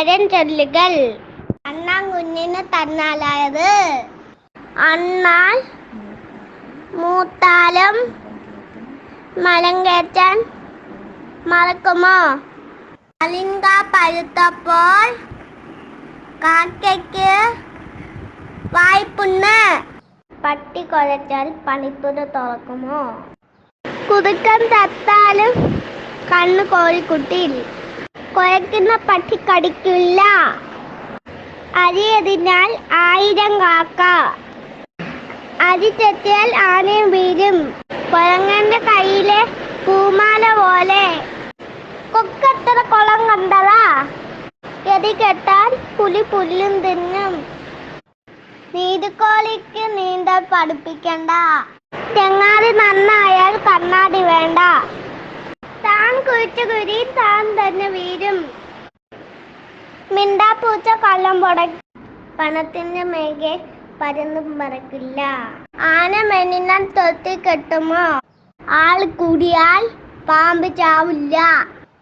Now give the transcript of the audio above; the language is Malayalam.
பழஞ்சொல்லுகள் அண்ணாங்குன்னின்னு தன்னாலாது அண்ணால் மூத்தாலும் மலங்கேற்றன். மறக்குமோ? அலிங்கா பழுத்த போல் காக்கைக்கு வாய்ப்புண்ண. பட்டி குறைச்சால் பனிப்புது துறக்குமோ? குதுக்கம் தத்தாலும் கண்ணு கோழி குட்டில் കുഴക്കുന്ന പട്ടി കടിക്കില്ല. അരിയതിനാൽ ആയിരം കാക്ക. അരി തെറ്റിയാൽ ആനയും വീഴും. കുരങ്ങന്റെ കയ്യിലെ പൂമാല പോലെ. കൊക്കത്ര കുളം കണ്ടതാ? ഗതി കെട്ടാൽ പുലി പുല്ലും തിന്നും. നീതുക്കോളിക്ക് നീന്തൽ പഠിപ്പിക്കണ്ട. ചെങ്ങാതി നന്നായാൽ താൻ കുഴിച്ച കുരി താൻ തന്നെ വീഴും. മിണ്ടാപ്പൂച്ച കള്ളം പൊട പണത്തിന്റെ മേഘെ പരന്നു മറക്കില്ല. ആന മെന്നിനാൽ തൊത്തി കെട്ടുമോ? ആൾ കൂടിയാൽ പാമ്പ് ചാവില്ല.